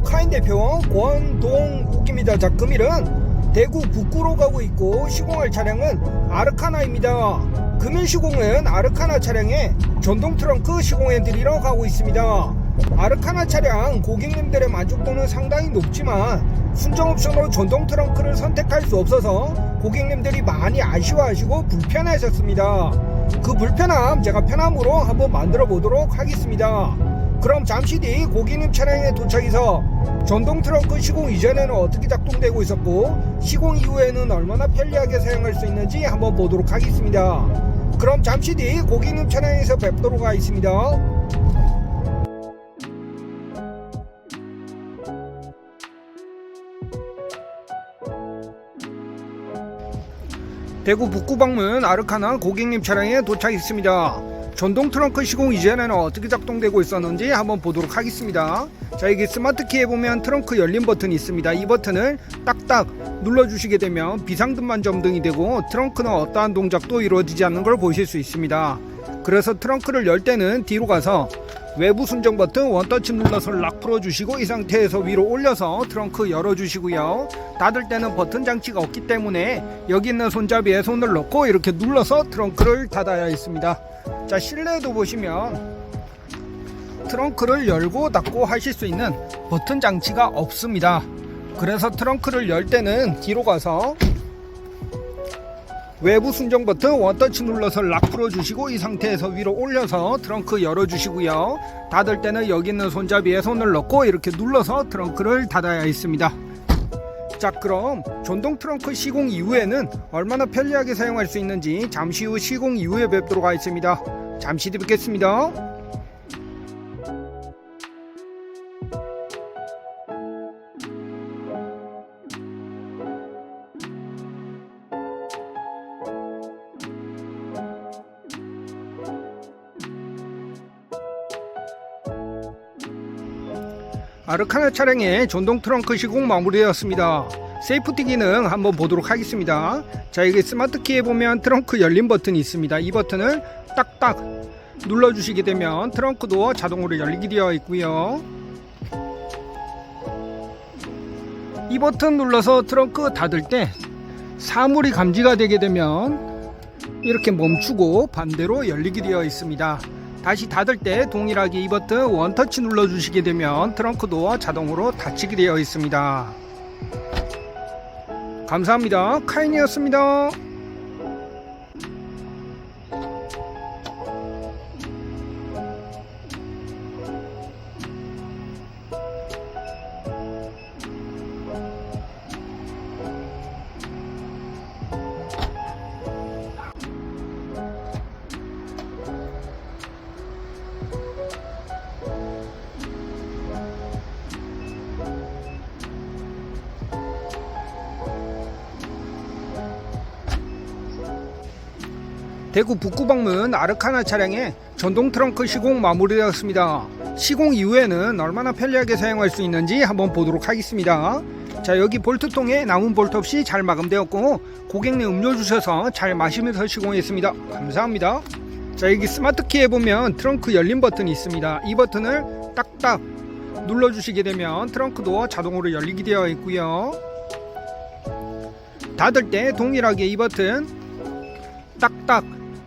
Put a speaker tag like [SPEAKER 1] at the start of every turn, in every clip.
[SPEAKER 1] 카인 대표 권동욱입니다. 자, 금일은 대구 북구로 가고 있고 시공할 차량은 아르카나입니다. 금일 시공은 아르카나 차량에 전동 트렁크 시공해 드리러 가고 있습니다. 아르카나 차량 고객님들의 만족도는 상당히 높지만 순정 옵션으로 전동 트렁크를 선택할 수 없어서 고객님들이 많이 아쉬워하시고 불편하셨습니다. 그 불편함 제가 편함으로 한번 만들어 보도록 하겠습니다. 그럼 잠시 뒤 고객님 차량에 도착해서 전동 트렁크 시공 이전에는 어떻게 작동되고 있었고 시공 이후에는 얼마나 편리하게 사용할 수 있는지 한번 보도록 하겠습니다. 그럼 잠시 뒤 고객님 차량에서 뵙도록 하겠습니다. 대구 북구 방문 아르카나 고객님 차량에 도착했습니다. 전동 트렁크 시공 이전에는 어떻게 작동되고 있었는지 한번 보도록 하겠습니다. 자, 여기 스마트 키에 보면 트렁크 열림 버튼이 있습니다. 이 버튼을 딱딱 눌러주시게 되면 비상등만 점등이 되고 트렁크는 어떠한 동작도 이루어지지 않는 걸 보실 수 있습니다. 그래서 트렁크를 열 때는 뒤로 가서 외부 순정 버튼 원터치 눌러서 락 풀어주시고 이 상태에서 위로 올려서 트렁크 열어주시고요. 닫을 때는 버튼 장치가 없기 때문에 여기 있는 손잡이에 손을 넣고 이렇게 눌러서 트렁크를 닫아야 했습니다. 자 실내에도 보시면 트렁크를 열고 닫고 하실 수 있는 버튼 장치가 없습니다. 그래서 트렁크를 열 때는 뒤로 가서 외부 순정 버튼 원터치 눌러서 락 풀어주시고 이 상태에서 위로 올려서 트렁크 열어주시고요. 닫을 때는 여기 있는 손잡이에 손을 넣고 이렇게 눌러서 트렁크를 닫아야 했습니다. 자 그럼 전동 트렁크 시공 이후에는 얼마나 편리하게 사용할 수 있는지 잠시 후 시공 이후에 뵙도록 하겠습니다. 잠시 뒤 뵙겠습니다. 아르카나 차량의 전동 트렁크 시공 마무리되었습니다. 세이프티 기능 한번 보도록 하겠습니다. 자, 여기 스마트 키에 보면 트렁크 열림 버튼이 있습니다. 이 버튼을 딱딱 눌러주시게 되면 트렁크 도어 자동으로 열리게 되어 있고요. 이 버튼 눌러서 트렁크 닫을 때 사물이 감지가 되게 되면 이렇게 멈추고 반대로 열리게 되어 있습니다. 다시 닫을 때 동일하게 이 버튼 원터치 눌러주시게 되면 트렁크 도어 자동으로 닫히게 되어 있습니다. 감사합니다. 카인이었습니다. 대구 북구 방문 아르카나 차량의 전동 트렁크 시공 마무리되었습니다. 시공 이후에는 얼마나 편리하게 사용할 수 있는지 한번 보도록 하겠습니다. 자 여기 볼트통에 남은 볼트 없이 잘 마감되었고 고객님 음료 주셔서 잘 마시면서 시공했습니다. 감사합니다. 자 여기 스마트 키에 보면 트렁크 열림 버튼이 있습니다. 이 버튼을 딱딱 눌러주시게 되면 트렁크 도어 자동으로 열리게 되어 있고요. 닫을 때 동일하게 이 버튼 딱딱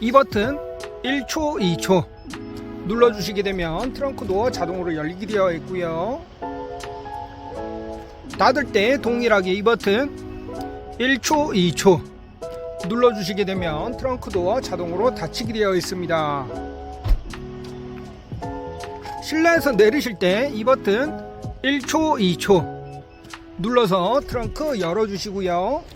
[SPEAKER 1] 이 버튼 1초, 2초 눌러주시게 되면 트렁크 도어 자동으로 열리게 되어 있고요. 닫을 때 동일하게 이 버튼 1초, 2초 눌러주시게 되면 트렁크 도어 자동으로 닫히게 되어 있습니다. 실내에서 내리실 때 이 버튼 1초, 2초 눌러서 트렁크 열어주시고요.